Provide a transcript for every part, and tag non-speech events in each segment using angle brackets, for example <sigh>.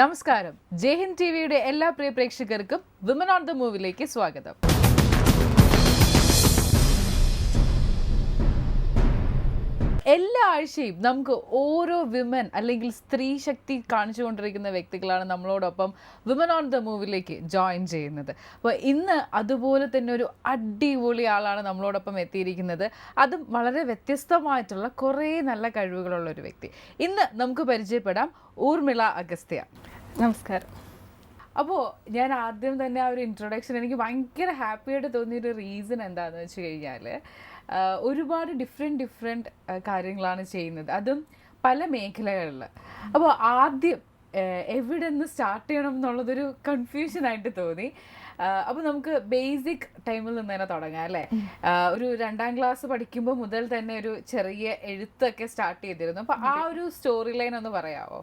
നമസ്കാരം. ജയ്ഹിന്ദ് ടി വിയുടെ എല്ലാ പ്രിയ പ്രേക്ഷകർക്കും വിമൻ ഓൺ ദ മൂവിലേക്ക് സ്വാഗതം. എല്ലാ ആഴ്ചയും നമുക്ക് ഓരോ വിമൻ അല്ലെങ്കിൽ സ്ത്രീ ശക്തി കാണിച്ചുകൊണ്ടിരിക്കുന്ന വ്യക്തികളാണ് നമ്മളോടൊപ്പം വിമൻ ഓൺ ദ മൂവിലേക്ക് ജോയിൻ ചെയ്യുന്നത്. അപ്പോൾ ഇന്ന് അതുപോലെ തന്നെ ഒരു അടിപൊളി ആളാണ് നമ്മളോടൊപ്പം എത്തിയിരിക്കുന്നത്. അതും വളരെ വ്യത്യസ്തമായിട്ടുള്ള കുറേ നല്ല കഴിവുകളുള്ള ഒരു വ്യക്തി. ഇന്ന് നമുക്ക് പരിചയപ്പെടാം ഊർമിള അഗസ്ത്യ. നമസ്കാരം. അപ്പോൾ ഞാൻ ആദ്യം തന്നെ ആ ഒരു ഇൻട്രൊഡക്ഷൻ എനിക്ക് ഭയങ്കര ഹാപ്പിയായിട്ട് തോന്നിയൊരു റീസൺ എന്താണെന്ന് വെച്ച് കഴിഞ്ഞാൽ ഒരുപാട് ഡിഫറെന്റ് ഡിഫറെന്റ് കാര്യങ്ങളാണ് ചെയ്യുന്നത്. അതും പല മേഖലകളിൽ. അപ്പോൾ ആദ്യം എവിടെ നിന്ന് സ്റ്റാർട്ട് ചെയ്യണം എന്നുള്ളതൊരു കൺഫ്യൂഷനായിട്ട് തോന്നി. അപ്പോൾ നമുക്ക് ബേസിക് ടൈമിൽ നിന്ന് തന്നെ തുടങ്ങാം അല്ലേ? ഒരു രണ്ടാം ക്ലാസ് പഠിക്കുമ്പോൾ മുതൽ തന്നെ ഒരു ചെറിയ എഴുത്തൊക്കെ സ്റ്റാർട്ട് ചെയ്തിരുന്നു. അപ്പോൾ ആ ഒരു സ്റ്റോറി ലൈൻ ഒന്ന് പറയാമോ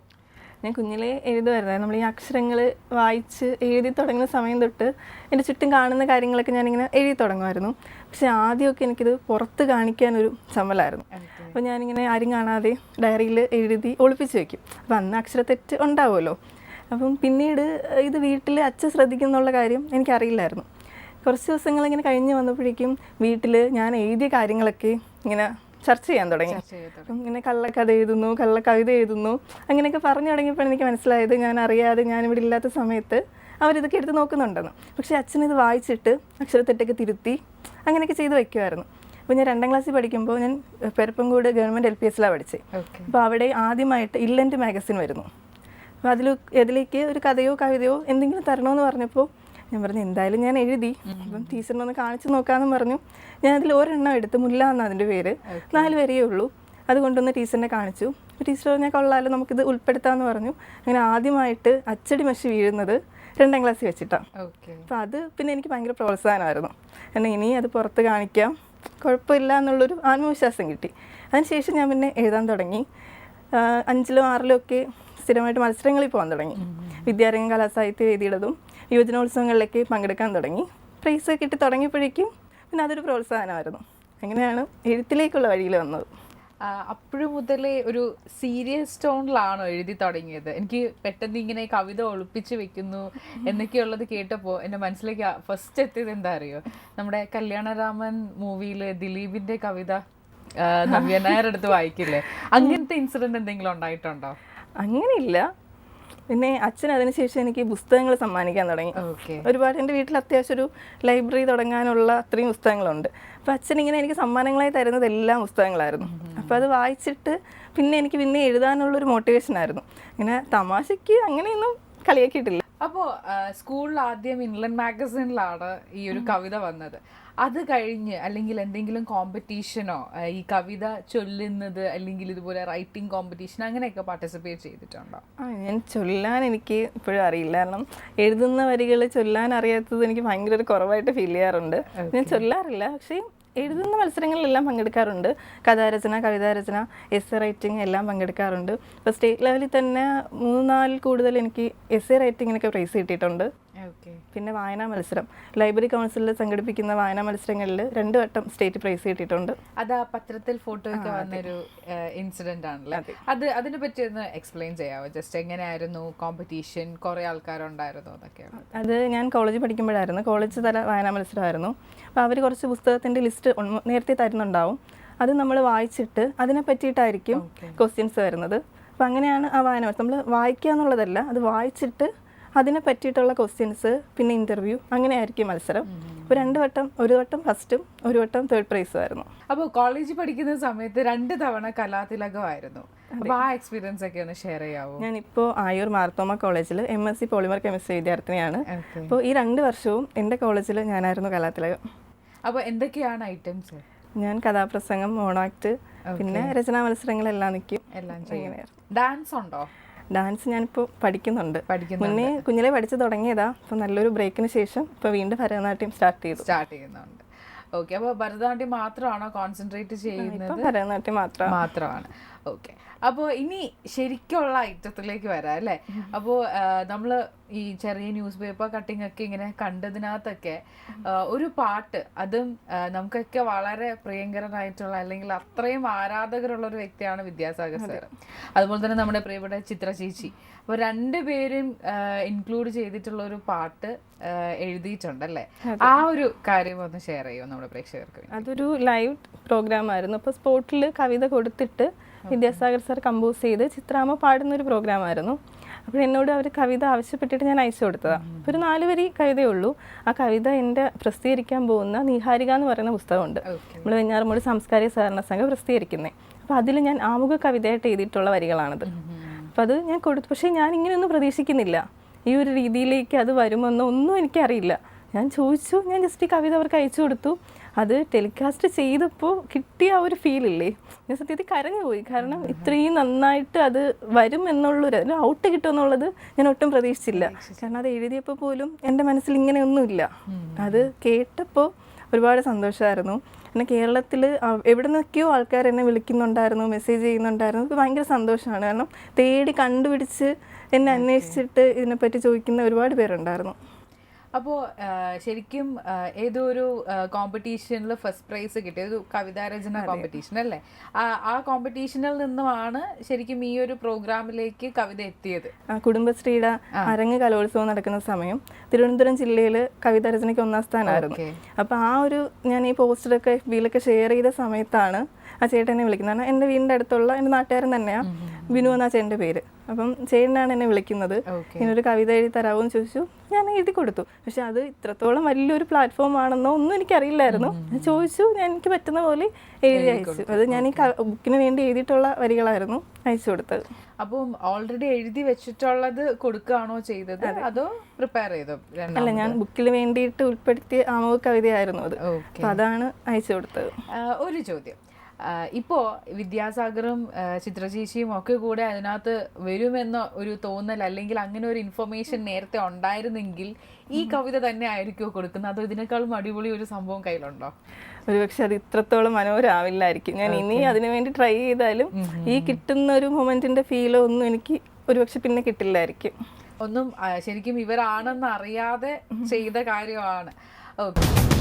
ഞാൻ കുഞ്ഞിലെ എഴുതുമായിരുന്നു. നമ്മൾ ഈ അക്ഷരങ്ങൾ വായിച്ച് എഴുതി തുടങ്ങുന്ന സമയം തൊട്ട് എന്റെ ചുറ്റും കാണുന്ന കാര്യങ്ങളൊക്കെ ഞാനിങ്ങനെ എഴുതി തുടങ്ങുമായിരുന്നു. പക്ഷെ ആദ്യമൊക്കെ എനിക്കിത് പുറത്ത് കാണിക്കാനൊരു ചമ്മലായിരുന്നു അപ്പോൾ ഞാനിങ്ങനെ ആരും കാണാതെ ഡയറിയിൽ എഴുതി ഒളിപ്പിച്ച് വെക്കും. അപ്പോൾ അന്ന് അക്ഷരത്തെറ്റ് ഉണ്ടാവുമല്ലോ. അപ്പം പിന്നീട് ഇത് വീട്ടിൽ അച്ഛൻ ശ്രദ്ധിക്കുന്നുള്ള കാര്യം എനിക്കറിയില്ലായിരുന്നു. കുറച്ച് ദിവസങ്ങൾ ഇങ്ങനെ കഴിഞ്ഞ് വന്നപ്പോഴേക്കും വീട്ടിൽ ഞാൻ എഴുതിയ കാര്യങ്ങളൊക്കെ ഇങ്ങനെ ചർച്ച ചെയ്യാൻ തുടങ്ങി. അപ്പം ഇങ്ങനെ കള്ളക്കഥ എഴുതുന്നു കള്ള കള്ളക്കവിത എഴുതുന്നു അങ്ങനെയൊക്കെ പറഞ്ഞു തുടങ്ങിയപ്പോൾ എനിക്ക് മനസ്സിലായത് ഞാൻ അറിയാതെ ഞാനിവിടെ ഇല്ലാത്ത സമയത്ത് അവരിതൊക്കെ എടുത്ത് നോക്കുന്നുണ്ടെന്ന്. പക്ഷേ അച്ഛനിത് വായിച്ചിട്ട് അക്ഷരത്തെറ്റൊക്കെ തിരുത്തി അങ്ങനെയൊക്കെ ചെയ്ത് വെക്കുമായിരുന്നു അപ്പോൾ ഞാൻ രണ്ടാം ക്ലാസ്സിൽ പഠിക്കുമ്പോൾ ഞാൻ പെരപ്പങ്കോട് ഗവൺമെന്റ് എൽ പി എസിലാണ് പഠിച്ചത് അപ്പോൾ അവിടെ ആദ്യമായിട്ട് ഇല്ലന്റ് മാഗസിൻ വരുന്നു. അപ്പോൾ അതിൽ അതിലേക്ക് ഒരു കഥയോ കവിതയോ എന്തെങ്കിലും തരണമെന്ന് പറഞ്ഞപ്പോൾ ഞാൻ പറഞ്ഞു എന്തായാലും ഞാൻ എഴുതി. അപ്പം ടീച്ചറിനൊന്ന് കാണിച്ചു നോക്കാമെന്ന് പറഞ്ഞു. ഞാൻ അതിൽ ഒരെണ്ണം എടുത്ത് മുല്ല എന്ന അതിന്റെ പേര്. നാല് വരെയേ ഉള്ളൂ. അത് കൊണ്ടുവന്ന് ടീച്ചറിനെ കാണിച്ചു. ടീച്ചർ പറഞ്ഞാൽ കൊള്ളാമല്ലോ നമുക്കിത് ഉൾപ്പെടുത്താമെന്ന് പറഞ്ഞു. അങ്ങനെ ആദ്യമായിട്ട് അച്ചടി മഷി വീഴുന്നത് രണ്ടാം ക്ലാസ്സിൽ വെച്ചിട്ടാണ് ഓക്കെ. അപ്പോൾ അത് പിന്നെ എനിക്ക് ഭയങ്കര പ്രോത്സാഹനമായിരുന്നു. എന്നെ ഇനി അത് പുറത്ത് കാണിക്കാം. കുഴപ്പമില്ല എന്നുള്ളൊരു ആത്മവിശ്വാസം കിട്ടി. അതിനുശേഷം ഞാൻ പിന്നെ എഴുതാൻ തുടങ്ങി. അഞ്ചിലും ആറിലും ആറിലോ ഒക്കെ സ്ഥിരമായിട്ട് മത്സരങ്ങളിൽ പോകാൻ തുടങ്ങി. വിദ്യാരംഗം കലാസാഹിത്യ വേദിയുടേതും യുവജനോത്സവങ്ങളിലേക്ക് പങ്കെടുക്കാൻ തുടങ്ങി. പ്രൈസ് കിട്ടി തുടങ്ങിയപ്പോഴേക്കും പിന്നെ അതൊരു പ്രോത്സാഹനമായിരുന്നു. അങ്ങനെയാണ് എഴുത്തിലേക്കുള്ള വഴിയിൽ വന്നത്. അപ്പോഴും മുതലേ ഒരു സീരിയസ് ടോണിലാണോ എഴുതി തുടങ്ങിയത്. എനിക്ക് പെട്ടെന്ന് ഇങ്ങനെ കവിത ഒളിപ്പിച്ച് വെക്കുന്നു എന്നൊക്കെയുള്ളത് കേട്ടപ്പോൾ എന്റെ മനസ്സിലേക്ക് ഫസ്റ്റ് എത്തിയത് എന്താ അറിയോ? നമ്മുടെ കല്യാണരാമൻ മൂവിയിൽ ദിലീപിന്റെ കവിത നവ്യനായർ നവ്യ നായർ എടുത്ത് വായിക്കില്ലേ? അങ്ങനത്തെ ഇൻസിഡന്റ് എന്തെങ്കിലും ഉണ്ടായിട്ടുണ്ടോ? അങ്ങനെയില്ല. പിന്നെ അച്ഛൻ അതിനുശേഷം എനിക്ക് പുസ്തകങ്ങൾ സമ്മാനിക്കാൻ തുടങ്ങി. ഒരുപാട് എന്റെ വീട്ടിൽ അത്യാവശ്യം ഒരു ലൈബ്രറി തുടങ്ങാനുള്ള അത്രയും പുസ്തകങ്ങളുണ്ട്. അപ്പോൾ അച്ഛൻ ഇങ്ങനെ എനിക്ക് സമ്മാനങ്ങളായി തരുന്നത് എല്ലാ പുസ്തകങ്ങളായിരുന്നു. അപ്പോൾ അത് വായിച്ചിട്ട് പിന്നെ എനിക്ക് പിന്നെ എഴുതാനുള്ളൊരു മോട്ടിവേഷൻ ആയിരുന്നു. ഇങ്ങനെ തമാശയ്ക്ക് അങ്ങനെയൊന്നും കളിയാക്കിയിട്ടില്ല. അപ്പോൾ സ്കൂളിൽ ആദ്യം ഇൻലൻഡ് മാഗസിനിലാണ് ഈ ഒരു കവിത വന്നത്. അത് കഴിഞ്ഞ് അല്ലെങ്കിൽ എന്തെങ്കിലും കോമ്പറ്റീഷനോ ഈ കവിത ചൊല്ലുന്നത് അല്ലെങ്കിൽ ഇതുപോലെ റൈറ്റിംഗ് കോമ്പറ്റീഷൻ അങ്ങനെയൊക്കെ പാർട്ടിസിപ്പേറ്റ് ചെയ്തിട്ടുണ്ടോ? ആ ഞാൻ ചൊല്ലാൻ എനിക്ക് ഇപ്പോഴും അറിയില്ല. കാരണം എഴുതുന്ന വരികൾ ചൊല്ലാൻ അറിയാത്തത് എനിക്ക് ഭയങ്കര ഒരു കുറവായിട്ട് ഫീൽ ചെയ്യാറുണ്ട്. ഞാൻ ചൊല്ലാറില്ല. പക്ഷേ എഴുതുന്ന മത്സരങ്ങളിലെല്ലാം പങ്കെടുക്കാറുണ്ട്. കഥാരചന കവിതാരചന എസ് എ റൈറ്റിംഗ് എല്ലാം പങ്കെടുക്കാറുണ്ട്. ഇപ്പോൾ സ്റ്റേറ്റ് ലെവലിൽ തന്നെ മൂന്നാലിൽ കൂടുതൽ എനിക്ക് എസ് എ റൈറ്റിങ്ങിനൊക്കെ പ്രൈസ് കിട്ടിയിട്ടുണ്ട്. പിന്നെ വായനാ മത്സരം. ലൈബ്രറി കൗൺസിലിൽ സംഘടിപ്പിക്കുന്ന വായനാ മത്സരങ്ങളിൽ രണ്ടു വട്ടം സ്റ്റേറ്റ് പ്രൈസ് കിട്ടിയിട്ടുണ്ട്. അത് ആ പത്രത്തിൽ ഫോട്ടോ ഒക്കെ വന്നൊരു ഇൻസിഡന്റ് ആണല്ലേ? അത്. അതിനെ പറ്റി ഒന്ന് എക്സ്പ്ലെയിൻ ചെയ്യാവോ? ജസ്റ്റ് എങ്ങനെയായിരുന്നു കോമ്പറ്റീഷൻ കുറെ ആൾക്കാരുണ്ടായിരുന്നു അതൊക്കെ അത് ഞാൻ കോളേജ് പഠിക്കുമ്പോഴായിരുന്നു. കോളേജ് തല വായനാ മത്സരമായിരുന്നു. അപ്പോൾ അവർ കുറച്ച് പുസ്തകത്തിന്റെ ലിസ്റ്റ് നേരത്തെ തരുന്നുണ്ടാവും. അത് നമ്മൾ വായിച്ചിട്ട് അതിനെ പറ്റിയിട്ടായിരിക്കും ക്വസ്റ്റ്യൻസ് വരുന്നത്. അപ്പം അങ്ങനെയാണ് ആ വായന നമ്മൾ വായിക്കുക എന്നുള്ളതല്ല അത് വായിച്ചിട്ട് അതിനെ പറ്റിയിട്ടുള്ള ക്വസ്റ്റ്യൻസ് പിന്നെ അങ്ങനെ ആയിരിക്കും മത്സരം. അപ്പോൾ രണ്ട് വട്ടം ഒരു വട്ടം ഫസ്റ്റും ഒരു വട്ടം തേർഡ് പ്രൈസും ആയിരുന്നു. അപ്പോൾ കോളേജിൽ പഠിക്കുന്ന സമയത്ത് രണ്ട് തവണ കലാതിലകമായിരുന്നു. അപ്പോൾ ആ എക്സ്പീരിയൻസ് ഒക്കെ ഒന്ന് ഷെയർ ചെയ്യാവോ? ഞാനിപ്പോൾ ആയൂർ മാർത്തോമ കോളേജിൽ M S C polymer chemistry വിദ്യാർത്ഥിനിയാണ്. അപ്പോൾ ഈ രണ്ട് വർഷവും എന്റെ കോളേജിൽ ഞാനായിരുന്നു കലാതിലകം അപ്പോൾ എന്തൊക്കെയാണ് ഐറ്റംസ് ഞാൻ കഥാപ്രസംഗം മോണോ ആക്ട് പിന്നെ രചനാ മത്സരങ്ങളെല്ലാം നിൽക്കും എല്ലാം ചെയ്യും. ഡാൻസ് ഉണ്ടോ? ഡാൻസ് ഞാനിപ്പോൾ പഠിക്കുന്നുണ്ട്. മുന്നേ കുഞ്ഞിലെ പഠിച്ചു തുടങ്ങിയതാ. അപ്പോൾ നല്ലൊരു ബ്രേക്കിന് ശേഷം ഇപ്പോൾ വീണ്ടും ഭരതനാട്യം സ്റ്റാർട്ട് ചെയ്തു. സ്റ്റാർട്ട് ചെയ്യുന്നുണ്ട്. ഓക്കെ അപ്പോൾ ഭരതനാട്യം മാത്രമാണോ കോൺസെൻട്രേറ്റ് ചെയ്യുന്നത്? ഭരതനാട്യം മാത്രം. മാത്രമാണ്. ഓക്കെ അപ്പോൾ ഇനി ശരിക്കുള്ള ഐറ്റത്തിലേക്ക് വരാം അല്ലേ? അപ്പോൾ നമ്മൾ ഈ ചെറിയ ന്യൂസ് പേപ്പർ കട്ടിംഗ് ഒക്കെ ഇങ്ങനെ കണ്ടതിനകത്തൊക്കെ ഒരു പാട്ട് അതും നമുക്കൊക്കെ വളരെ പ്രിയങ്കരനായിട്ടുള്ള അല്ലെങ്കിൽ അത്രയും ആരാധകരുള്ള ഒരു വ്യക്തിയാണ് വിദ്യാസാഗർ സാർ അതുപോലെ തന്നെ നമ്മുടെ പ്രിയപ്പെട്ട ചിത്ര ചേച്ചി. അപ്പോൾ രണ്ടുപേരും ഇൻക്ലൂഡ് ചെയ്തിട്ടുള്ള ഒരു പാട്ട് എഴുതിയിട്ടുണ്ടല്ലേ ആ ഒരു കാര്യം ഒന്ന് ഷെയർ ചെയ്യുമോ നമ്മുടെ പ്രേക്ഷകർക്ക്? അതൊരു ലൈവ് പ്രോഗ്രാം ആയിരുന്നു. അപ്പോൾ സ്പോട്ടിൽ കവിത കൊടുത്തിട്ട് വിദ്യാസാഗർ സാർ കമ്പോസ് ചെയ്ത് ചിത്രാമ്മ പാടുന്ന ഒരു പ്രോഗ്രാം ആയിരുന്നു. അപ്പോൾ എന്നോട് അവർ കവിത ആവശ്യപ്പെട്ടിട്ട് ഞാൻ അയച്ചു കൊടുത്തതാണ് അപ്പോൾ ഒരു നാല് വരി കവിതയേ ഉള്ളൂ ആ കവിത എന്റെ പ്രസിദ്ധീകരിക്കാൻ പോകുന്ന നിഹാരിക എന്ന് പറയുന്ന പുസ്തകമുണ്ട്. നമ്മൾ വെഞ്ഞാറമൂട് സാംസ്കാരിക സഹകരണ സംഘം പ്രസിദ്ധീകരിക്കുന്നത് അപ്പോൾ അതിൽ ഞാൻ ആമുഖ കവിതയായിട്ട് എഴുതിയിട്ടുള്ള വരികളാണത്. അപ്പോൾ അത് ഞാൻ കൊടുത്തു. പക്ഷേ ഞാൻ ഇങ്ങനെയൊന്നും പ്രതീക്ഷിക്കുന്നില്ല. ഈ ഒരു രീതിയിലേക്ക് അത് വരുമെന്നോ ഒന്നും എനിക്കറിയില്ല. ഞാൻ ചോദിച്ചു. ഞാൻ ജസ്റ്റ് ഈ കവിത അവർക്ക് അയച്ചു കൊടുത്തു. അത് ടെലികാസ്റ്റ് ചെയ്തപ്പോൾ കിട്ടിയ ആ ഒരു ഫീലില്ലേ ഞാൻ സത്യത്തിൽ കരഞ്ഞുപോയി കാരണം ഇത്രയും നന്നായിട്ട് അത് വരും എന്നുള്ളൊരു അതിന് ഔട്ട് കിട്ടുമെന്നുള്ളത് ഞാൻ ഒട്ടും പ്രതീക്ഷിച്ചില്ല. കാരണം അത് എഴുതിയപ്പോൾ പോലും എന്റെ മനസ്സിൽ ഇങ്ങനെയൊന്നുമില്ല. അത് കേട്ടപ്പോൾ ഒരുപാട് സന്തോഷമായിരുന്നു പിന്നെ കേരളത്തിൽ എവിടെ നിന്നൊക്കെയോ ആൾക്കാർ എന്നെ വിളിക്കുന്നുണ്ടായിരുന്നു മെസ്സേജ് ചെയ്യുന്നുണ്ടായിരുന്നു. എനിക്ക് ഭയങ്കര സന്തോഷമാണ്. കാരണം തേടി കണ്ടുപിടിച്ച് എന്നെ അന്വേഷിച്ചിട്ട് ഇതിനെപ്പറ്റി ചോദിക്കുന്ന ഒരുപാട് പേരുണ്ടായിരുന്നു. അപ്പോൾ ശരിക്കും ഏതോ ഒരു കോമ്പറ്റീഷനിൽ ഫസ്റ്റ് പ്രൈസ് കിട്ടിയ ഒരു കവിതാരചന കോമ്പറ്റീഷൻ അല്ലേ? ആ കോമ്പറ്റീഷനിൽ നിന്നുമാണ് ശരിക്കും ഈ ഒരു പ്രോഗ്രാമിലേക്ക് കവിത എത്തിയത്. കുടുംബശ്രീയുടെ അരങ്ങ് കലോത്സവം നടക്കുന്ന സമയം തിരുവനന്തപുരം ജില്ലയിൽ കവിതാ രചനയ്ക്ക് ഒന്നാം സ്ഥാനമായിരുന്നു. അപ്പോൾ ആ ഒരു ഞാൻ ഈ പോസ്റ്ററൊക്കെ എഫ് ബിയിലൊക്കെ ഷെയർ ചെയ്ത സമയത്താണ് ആ ചേട്ടനെ വിളിക്കുന്നത്. കാരണം എന്റെ വീടിന്റെ അടുത്തുള്ള എന്റെ നാട്ടുകാരൻ തന്നെയാണ് ബിനു എന്ന ചേട്ടന്റെ പേര്. അപ്പം ചേട്ടനാണ് എന്നെ വിളിക്കുന്നത്. ഇങ്ങനൊരു കവിത എഴുതി തരാമോ എന്ന് ചോദിച്ചു. ഞാൻ എഴുതി കൊടുത്തു. പക്ഷെ അത് ഇത്രത്തോളം വലിയൊരു പ്ലാറ്റ്ഫോം ആണെന്നോ ഒന്നും എനിക്കറിയില്ലായിരുന്നു. ചോദിച്ചു ഞാൻ എനിക്ക് പറ്റുന്ന പോലെ എഴുതി അയച്ചു. അത് ഞാൻ ഈ ബുക്കിന് വേണ്ടി എഴുതിയിട്ടുള്ള വരികളായിരുന്നു അയച്ചു കൊടുത്തത്. അപ്പം ഓൾറെഡി എഴുതി വെച്ചിട്ടുള്ളത് കൊടുക്കുകയാണോ ചെയ്തത്? അതോ. പ്രിപ്പയർ ചെയ്തോ അല്ല ഞാൻ ബുക്കിൽ വേണ്ടിയിട്ട് ഉൾപ്പെടുത്തിയ ആമുഖ കവിതയായിരുന്നു അത്. അതാണ് അയച്ചു കൊടുത്തത്. ഒരു ചോദ്യം. ആ, ഇപ്പോ വിദ്യാസാഗറും ചിത്രചേച്ചിയും ഒക്കെ കൂടെ അതിനകത്ത് വരുമെന്ന ഒരു തോന്നൽ അല്ലെങ്കിൽ അങ്ങനെ ഒരു ഇൻഫർമേഷൻ നേരത്തെ ഉണ്ടായിരുന്നെങ്കിൽ ഈ കവിത തന്നെ ആയിരിക്കുമോ കൊടുക്കുന്നത്? അതോ ഇതിനേക്കാളും അടിപൊളി ഒരു സംഭവം കയ്യിലുണ്ടോ? ഒരുപക്ഷെ അത് ഇത്രത്തോളം മനോഹരാവില്ലായിരിക്കും. ഞാൻ ഇനി അതിനു വേണ്ടി ട്രൈ ചെയ്താലും ഈ കിട്ടുന്ന ഒരു മൊമെന്റിന്റെ ഫീലോ ഒന്നും എനിക്ക് ഒരുപക്ഷെ പിന്നെ കിട്ടില്ലായിരിക്കും. ഒന്നും ശരിക്കും ഇവരാണെന്ന് അറിയാതെ ചെയ്ത കാര്യമാണ്. ഓക്കെ.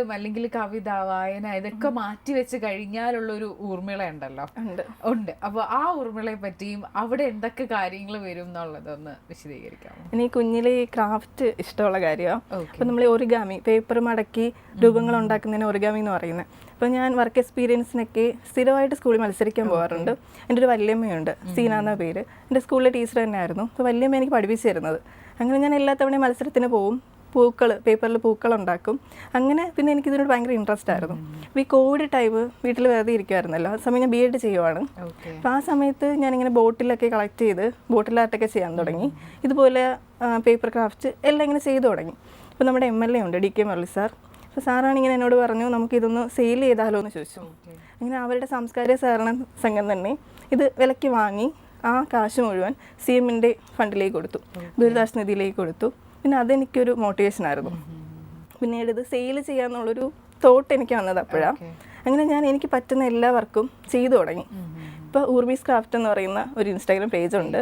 പാട്ടും അല്ലെങ്കിൽ കവിത വായന ഇതൊക്കെ മാറ്റി വെച്ച് കഴിഞ്ഞാലുള്ള ഒരു ഊർമിള ഉണ്ടല്ലോ. ഉണ്ട്. ഉണ്ട്. അപ്പൊ ആ ഊർമിളയെ പറ്റിയും അവിടെ എന്തൊക്കെ കാര്യങ്ങൾ വരും എന്നുള്ളതൊന്ന് വിശദീകരിക്കാമോ? ഇനി കുഞ്ഞിലെ ഈ ക്രാഫ്റ്റ് ഇഷ്ടമുള്ള കാര്യമാണ് അപ്പോൾ നമ്മൾ ഒറിഗാമി പേപ്പർ മടക്കി രൂപങ്ങൾ ഉണ്ടാക്കുന്നതിന് ഒറിഗാമി എന്ന് പറയുന്നത്. അപ്പോൾ ഞാൻ വർക്ക് എക്സ്പീരിയൻസിനൊക്കെ സ്ഥിരമായിട്ട് സ്കൂളിൽ മത്സരിക്കാൻ പോകാറുണ്ട്. എന്റെ ഒരു വല്യമ്മയുണ്ട് സീന എന്ന പേര്. എന്റെ സ്കൂളിലെ ടീച്ചർ തന്നെയായിരുന്നു. അപ്പോൾ വല്യമ്മ എനിക്ക് പഠിപ്പിച്ചു തരുന്നത്. അങ്ങനെ ഞാൻ എല്ലാ തവണയും മത്സരത്തിന് പോവും. പൂക്കൾ പേപ്പറിൽ പൂക്കൾ ഉണ്ടാക്കും അങ്ങനെ പിന്നെ എനിക്ക് ഇതിനോട് ഭയങ്കര ഇൻട്രസ്റ്റ് ആയിരുന്നു. അപ്പോൾ ഈ കോവിഡ് ടൈം വീട്ടിൽ വെറുതെ ഇരിക്കുമായിരുന്നല്ലോ ആ സമയം ഞാൻ ബി എഡ് ചെയ്യുവാണ് അപ്പോൾ ആ സമയത്ത് ഞാനിങ്ങനെ ബോട്ടിലൊക്കെ കളക്ട് ചെയ്ത് ബോട്ടിൽ ആർട്ടൊക്കെ ചെയ്യാൻ തുടങ്ങി. ഇതുപോലെ പേപ്പർ ക്രാഫ്റ്റ് എല്ലാം ഇങ്ങനെ ചെയ്തു തുടങ്ങി. അപ്പോൾ നമ്മുടെ എം എൽ എ ഉണ്ട് ഡി കെ മുരളി സാർ. അപ്പോൾ സാറാണ് ഇങ്ങനെ എന്നോട് പറഞ്ഞു നമുക്ക് ഇതൊന്ന് സെയിൽ ചെയ്താലോ എന്ന് ചോദിച്ചു. അങ്ങനെ അവരുടെ സാംസ്കാരിക സഹകരണ സംഘം തന്നെ ഇത് വിലയ്ക്ക് വാങ്ങി ആ കാശ് മുഴുവൻ സി എമ്മിന്റെ ഫണ്ടിലേക്ക് കൊടുത്തു. ദുരിതാശ്വാസ നിധിയിലേക്ക് കൊടുത്തു. പിന്നെ അതെനിക്കൊരു മോട്ടിവേഷൻ ആയിരുന്നു. പിന്നീട് ഇത് സെയിൽ ചെയ്യാന്നുള്ളൊരു തോട്ട് എനിക്ക് വന്നത് അപ്പോഴാണ് അങ്ങനെ ഞാൻ എനിക്ക് പറ്റുന്ന എല്ലാ വർക്കും ചെയ്തു തുടങ്ങി. ഇപ്പോൾ ഊർമീസ് ക്രാഫ്റ്റ് എന്ന് പറയുന്ന ഒരു ഇൻസ്റ്റാഗ്രാം പേജ് ഉണ്ട്.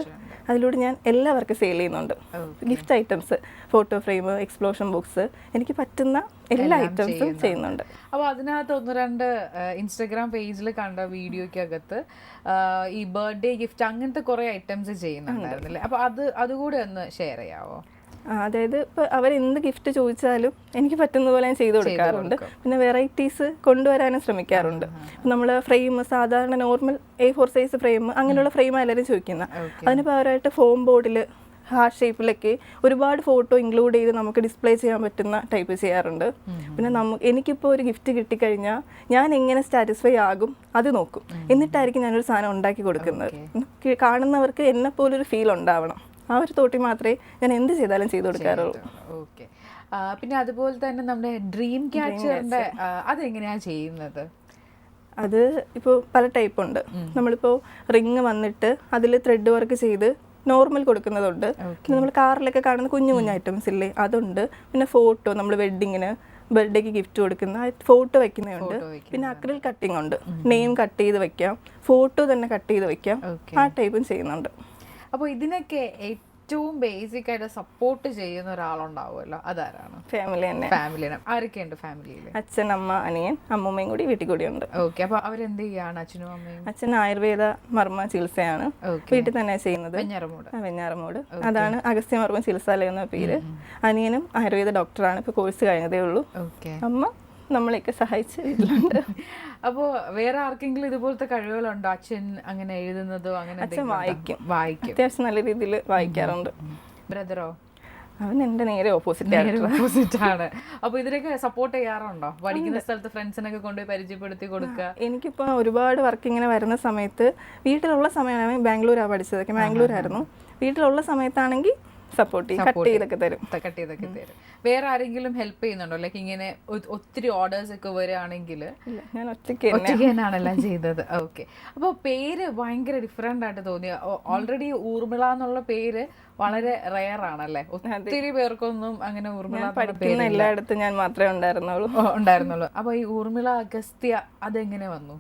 അതിലൂടെ ഞാൻ എല്ലാ വർക്കും സെയിൽ ചെയ്യുന്നുണ്ട്. Gift items photo frame explosion books എനിക്ക് പറ്റുന്ന എല്ലാ ഐറ്റംസും ചെയ്യുന്നുണ്ട്. അപ്പോൾ അതിനകത്ത് ഒന്ന് രണ്ട് ഇൻസ്റ്റഗ്രാം പേജിൽ കണ്ട വീഡിയോക്കകത്ത് ഈ ബർത്ത്ഡേ ഗിഫ്റ്റ് അങ്ങനത്തെ കുറേ ഐറ്റംസ് ചെയ്യുന്നുണ്ടായിരുന്നില്ലേ? അപ്പോൾ അത് അതുകൂടെ ഒന്ന് ഷെയർ ചെയ്യാവോ? അതായത് ഇപ്പോൾ അവർ എന്ത് ഗിഫ്റ്റ് ചോദിച്ചാലും എനിക്ക് പറ്റുന്ന പോലെ ഞാൻ ചെയ്തു കൊടുക്കാറുണ്ട്. പിന്നെ വെറൈറ്റീസ് കൊണ്ടുവരാനും ശ്രമിക്കാറുണ്ട്. നമ്മൾ ഫ്രെയിം സാധാരണ normal A four size frame അങ്ങനെയുള്ള ഫ്രെയിം എല്ലാവരും ചോദിക്കുന്നത്. അതിന് പകരമായിട്ട് ഫോം ബോർഡിൽ ഹാർട്ട് ഷേപ്പിലൊക്കെ ഒരുപാട് ഫോട്ടോ ഇൻക്ലൂഡ് ചെയ്ത് നമുക്ക് ഡിസ്പ്ലേ ചെയ്യാൻ പറ്റുന്ന ടൈപ്പ് ചെയ്യാറുണ്ട്. പിന്നെ നമുക്ക് എനിക്കിപ്പോൾ ഒരു ഗിഫ്റ്റ് കിട്ടിക്കഴിഞ്ഞാൽ ഞാൻ എങ്ങനെ സാറ്റിസ്ഫൈ ആകും അത് നോക്കും. എന്നിട്ടായിരിക്കും ഞാനൊരു സാധനം ഉണ്ടാക്കി കൊടുക്കുന്നത്. കാണുന്നവർക്ക് എന്നെപ്പോലൊരു ഫീൽ ഉണ്ടാവണം. ആ ഒരു തോട്ടി മാത്രമേ ഞാൻ എന്ത് ചെയ്താലും ചെയ്തു കൊടുക്കാറുള്ളൂ. ഓക്കെ. പിന്നെ അതുപോലെ തന്നെ നമ്മുടെ ഡ്രീം ക്യാച്ചറിന്റെ അതെങ്ങനെയാണ് ചെയ്യുന്നത്? അത് ഇപ്പോൾ പല ടൈപ്പ് ഉണ്ട്. നമ്മളിപ്പോൾ റിങ് വന്നിട്ട് അതിൽ ത്രെഡ് വർക്ക് ചെയ്ത് നോർമൽ കൊടുക്കുന്നതുണ്ട്. പിന്നെ നമ്മൾ കാറിലൊക്കെ കാണുന്ന കുഞ്ഞു കുഞ്ഞു ഐറ്റംസ് ഇല്ലേ അതുണ്ട്. പിന്നെ ഫോട്ടോ നമ്മൾ വെഡ്ഡിങ്ങിന് ബർത്ത്ഡേക്ക് ഗിഫ്റ്റ് കൊടുക്കുന്ന ഫോട്ടോ വെക്കുന്നതുണ്ട്. പിന്നെ അക്രിൽ കട്ടിംഗ് ഉണ്ട്. നെയിം കട്ട് ചെയ്ത് വെക്കാം. ഫോട്ടോ തന്നെ കട്ട് ചെയ്ത് വെക്കാം. ആ ടൈപ്പും ചെയ്യുന്നുണ്ട്. അപ്പോൾ ഇതിനൊക്കെ ഏറ്റവും ബേസിക് ആയിട്ട് സപ്പോർട്ട് ചെയ്യുന്ന ഒരാളുണ്ടാവുമല്ലോ. അതാരാണ്? ഫാമിലി തന്നെ. ഫാമിലിനെ ആരൊക്കെയുണ്ട് ഫാമിലിയിൽ അച്ഛൻ അമ്മ അനിയൻ അമ്മൂമ്മയും കൂടി വീട്ടിൽ കൂടി ഉണ്ട്. ഓക്കെ അപ്പൊ അവരെന്ത് ചെയ്യാണ് അച്ഛനും അമ്മയും? അച്ഛൻ ആയുർവേദ മർമ്മ ചികിത്സയാണ്. വീട്ടിൽ തന്നെ ചെയ്യുന്നത്. വെഞ്ഞാറമൂട് വെഞ്ഞാറമൂട് അതാണ് അഗസ്ത്യമർമ്മ ചികിത്സാലയം എന്ന പേര്. അനിയനും ആയുർവേദ ഡോക്ടറാണ് ഇപ്പോൾ കോഴ്സ് കഴിഞ്ഞതേ ഉള്ളൂ. ഓക്കെ അമ്മ നമ്മളെയൊക്കെ സഹായിച്ച് വീട്ടിലുണ്ട്. <laughs> അപ്പോ വേറെ ആർക്കെങ്കിലും ഇതുപോലത്തെ കഴിവുകളുണ്ടോ? അച്ഛൻ അങ്ങനെ എഴുതുന്നതോ അങ്ങനെ അച്ഛൻ വായിക്കും. വായിക്കും. അത്യാവശ്യം നല്ല രീതിയിൽ വായിക്കാറുണ്ട്. ബ്രദറോ അവൻ എന്റെ നേരെ ഓപ്പോസിറ്റ് ഓപ്പോസിറ്റ് ആണ്. അപ്പൊ ഇതിനൊക്കെ സപ്പോർട്ട് ചെയ്യാറുണ്ടോ? പഠിക്കുന്ന സ്ഥലത്ത് ഫ്രണ്ട്സിനൊക്കെ കൊണ്ടുപോയി പരിചയപ്പെടുത്തി കൊടുക്കുക എനിക്കിപ്പോ ഒരുപാട് വർക്ക് ഇങ്ങനെ വരുന്ന സമയത്ത് വീട്ടിലുള്ള സമയമാണ് ബാംഗ്ലൂരാണ് പഠിച്ചതൊക്കെ ബാംഗ്ലൂരായിരുന്നു. വീട്ടിലുള്ള സമയത്താണെങ്കിൽ സപ്പോർട്ട് ചെയ്യും കട്ട് ചെയ്തൊക്കെ തരും. കട്ട് ചെയ്തൊക്കെ തരും. വേറെ ആരെങ്കിലും ഹെൽപ്പ് ചെയ്യുന്നുണ്ടോ? ലൈക്ക് ഇങ്ങനെ ഒത്തിരി ഓർഡേഴ്സ് ഒക്കെ വരികയാണെങ്കിൽ ഞാൻ ഒറ്റയ്ക്ക് തന്നെ എല്ലാം ചെയ്തത്. ഓക്കെ അപ്പോൾ പേര് ഭയങ്കര ഡിഫറെന്റ് ആയിട്ട് തോന്നിയ. ഓൾറെഡി ഊർമിള എന്നുള്ള പേര് വളരെ റയർ ആണല്ലേ? ഒത്തിരി പേർക്കൊന്നും അങ്ങനെ ഊർമിള പഠിക്കുന്ന എല്ലായിടത്തും ഞാൻ മാത്രമേ ഉണ്ടായിരുന്നുള്ളൂ. ഉണ്ടായിരുന്നുള്ളൂ. അപ്പൊ ഈ ഊർമിള അഗസ്ത്യ അതെങ്ങനെ വന്നു?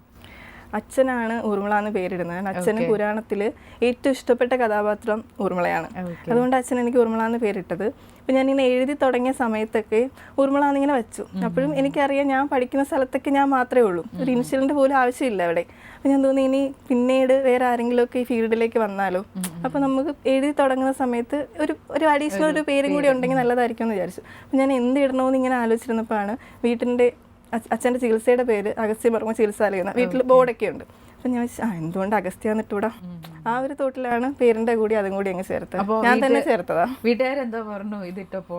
അച്ഛനാണ് ഊർമിള എന്ന് പേരിടുന്നത്. അച്ഛന് പുരാണത്തിൽ ഏറ്റവും ഇഷ്ടപ്പെട്ട കഥാപാത്രം ഊർമിളയാണ്. അതുകൊണ്ട് അച്ഛൻ എനിക്ക് ഊർമിള എന്ന് പേരിട്ടത്. അപ്പം ഞാൻ ഇങ്ങനെ എഴുതി തുടങ്ങിയ സമയത്തൊക്കെ ഊർമിള എന്നിങ്ങനെ വെച്ചു. അപ്പോഴും എനിക്കറിയാം ഞാൻ പഠിക്കുന്ന സ്ഥലത്തൊക്കെ ഞാൻ മാത്രമേ ഉള്ളൂ. ഒരു ഇൻസിഡന്റ് പോലും ആവശ്യമില്ല അവിടെ. അപ്പം ഞാൻ തോന്നി ഇനി പിന്നീട് വേറെ ആരെങ്കിലുമൊക്കെ ഈ ഫീൽഡിലേക്ക് വന്നാലോ? അപ്പം നമുക്ക് എഴുതി തുടങ്ങുന്ന സമയത്ത് ഒരു ഒരു അഡീഷണൽ ഒരു പേരും കൂടി ഉണ്ടെങ്കിൽ നല്ലതായിരിക്കും എന്ന് വിചാരിച്ചു. അപ്പം ഞാൻ എന്ത് ഇടണമെന്ന് ഇങ്ങനെ ആലോചിച്ചിരുന്നപ്പോഴാണ് വീട്ടിന്റെ അച്ഛന്റെ ചികിത്സയുടെ പേര് അഗസ്ത്യ ചികിത്സാലയം എന്ന വീട്ടിൽ ബോർഡൊക്കെ ഉണ്ട് അപ്പം ഞാൻ ആ എന്തുകൊണ്ട് അഗസ്ത്യ എന്നിട്ടൂടാ ആ ഒരു തോട്ടിലാണ് പേരിന്റെ കൂടി അതും കൂടി അങ്ങ് ചേർത്തത്. അപ്പോൾ ഞാൻ തന്നെ ചേർത്തതാ. വീട്ടുകാരെന്താ പറഞ്ഞു ഇതിട്ടപ്പോ?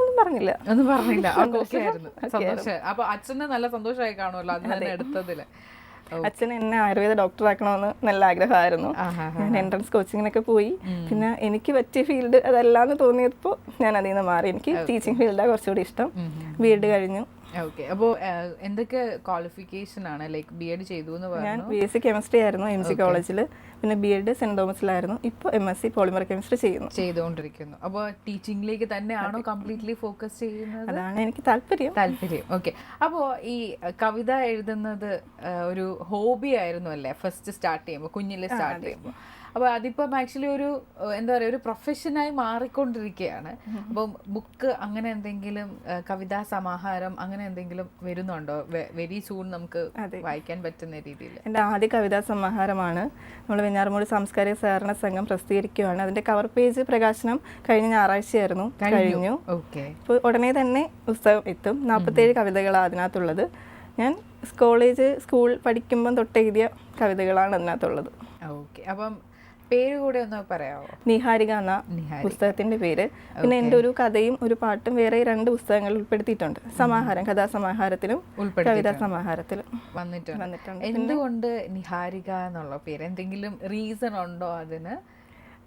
ഒന്നും പറഞ്ഞില്ല. ഒന്നും പറഞ്ഞില്ല. <laughs> അപ്പൊ അച്ഛന് നല്ല സന്തോഷമായി കാണുമല്ലോ അത് തന്നെ എടുത്തതിൽ. <laughs> അച്ഛൻ എന്നെ ആയുർവേദ ഡോക്ടർ ആക്കണമെന്ന് നല്ല ആഗ്രഹമായിരുന്നു. ഞാൻ എൻട്രൻസ് കോച്ചിങ്ങിനൊക്കെ പോയി. പിന്നെ എനിക്ക് പറ്റിയ ഫീൽഡ് അതല്ലാന്ന് തോന്നിയപ്പോൾ ഞാൻ അതിൽ നിന്ന് മാറി. എനിക്ക് ടീച്ചിങ് ഫീൽഡാണ് കുറച്ചുകൂടി ഇഷ്ടം. വീട് എഡ് കഴിഞ്ഞു. ഓക്കെ അപ്പോ എന്തൊക്കെ ക്വാളിഫിക്കേഷൻ ആണ്? ലൈക്ക് ബി എഡ് ചെയ്തു എന്ന് ഞാൻ പറഞ്ഞു. ബി എസ് സി കെമിസ്ട്രി ആയിരുന്നു എം സി കോളേജിൽ പിന്നെ ബി എഡ് സെന്റ് തോമസിലായിരുന്നു ഇപ്പോൾ M S C polymer chemistry ചെയ്യുന്നു. ചെയ്തുകൊണ്ടിരിക്കുന്നു. അപ്പോൾ ടീച്ചിങ്ങിലേക്ക് തന്നെയാണോ കംപ്ലീറ്റ്ലി ഫോക്കസ് ചെയ്യുന്നത്? അതാണ് എനിക്ക് താല്പര്യം. താല്പര്യം. ഓക്കെ അപ്പോൾ ഈ കവിത എഴുതുന്നത് ഒരു ഹോബി ആയിരുന്നു അല്ലേ? ഫസ്റ്റ് സ്റ്റാർട്ട് ചെയ്യുമ്പോൾ കുഞ്ഞിലെ സ്റ്റാർട്ട് ചെയ്യുമ്പോൾ അപ്പോൾ അതിപ്പം ആക്ച്വലി ഒരു എന്താ പറയുക ഒരു പ്രൊഫഷനായി മാറിക്കൊണ്ടിരിക്കുകയാണ് അപ്പം ബുക്ക് അങ്ങനെ എന്തെങ്കിലും കവിതാ സമാഹാരം അങ്ങനെ എന്തെങ്കിലും വരുന്നുണ്ടോ? വെരി സൂൺ നമുക്ക് വായിക്കാൻ പറ്റുന്ന രീതിയിൽ എന്റെ ആദ്യ കവിതാ സമാഹാരമാണ്. നമ്മൾ വെഞ്ഞാറമൂട് സാംസ്കാരിക സഹകരണ സംഘം പ്രസിദ്ധീകരിക്കുകയാണ്. അതിന്റെ കവർ പേജ് പ്രകാശനം കഴിഞ്ഞ ഞായറാഴ്ചയായിരുന്നു. കഴിഞ്ഞു. ഓക്കെ. ഇപ്പോൾ ഉടനെ തന്നെ പുസ്തകം എത്തും. നാൽപ്പത്തേഴ് കവിതകളാണ് അതിനകത്തുള്ളത്. ഞാൻ കോളേജ് സ്കൂൾ പഠിക്കുമ്പം തൊട്ട് എഴുതിയ കവിതകളാണ് അതിനകത്തുള്ളത്. ഓക്കെ. അപ്പം പേര് കൂടെ ഒന്ന് പറയാമോ നിഹാരിക. എന്ന പുസ്തകത്തിന്റെ പേര്. പിന്നെ എന്റെ ഒരു കഥയും ഒരു പാട്ടും വേറെ രണ്ട് പുസ്തകങ്ങൾ ഉൾപ്പെടുത്തിയിട്ടുണ്ട്. സമാഹാരം കഥാസമാഹാരത്തിലും കവിതാ സമാഹാരത്തിലും വന്നിട്ടുണ്ട്. വന്നിട്ടുണ്ട്. എന്തുകൊണ്ട് നിഹാരിക എന്നുള്ള പേര്? എന്തെങ്കിലും റീസൺ ഉണ്ടോ അതിന്?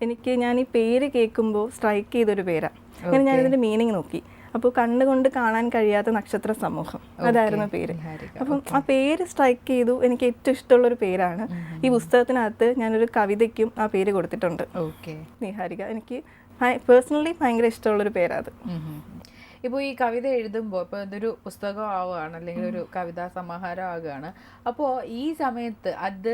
എനിക്ക് ഞാൻ ഈ പേര് കേൾക്കുമ്പോൾ സ്ട്രൈക്ക് ചെയ്തൊരു പേരാണ് അങ്ങനെ ഞാൻ ഇതിന്റെ മീനിങ് നോക്കി. അപ്പോൾ കണ്ണുകൊണ്ട് കാണാൻ കഴിയാത്ത നക്ഷത്ര സമൂഹം. അതായിരുന്നു പേര്. അപ്പം ആ പേര് സ്ട്രൈക്ക് ചെയ്തു. എനിക്ക് ഏറ്റവും ഇഷ്ടമുള്ള ഒരു പേരാണ്. ഈ പുസ്തകത്തിനകത്ത് ഞാനൊരു കവിതയ്ക്കും ആ പേര് കൊടുത്തിട്ടുണ്ട്. ഓക്കെ. നിഹാരിക എനിക്ക് പേഴ്സണലി ഭയങ്കര ഇഷ്ടമുള്ളൊരു പേരാത്. ഇപ്പോൾ ഈ കവിത എഴുതുമ്പോൾ ഇപ്പോൾ ഇതൊരു പുസ്തകം ആവുകയാണ് അല്ലെങ്കിൽ ഒരു കവിതാ സമാഹാരം ആവുകയാണ്. അപ്പോൾ ഈ സമയത്ത് അത്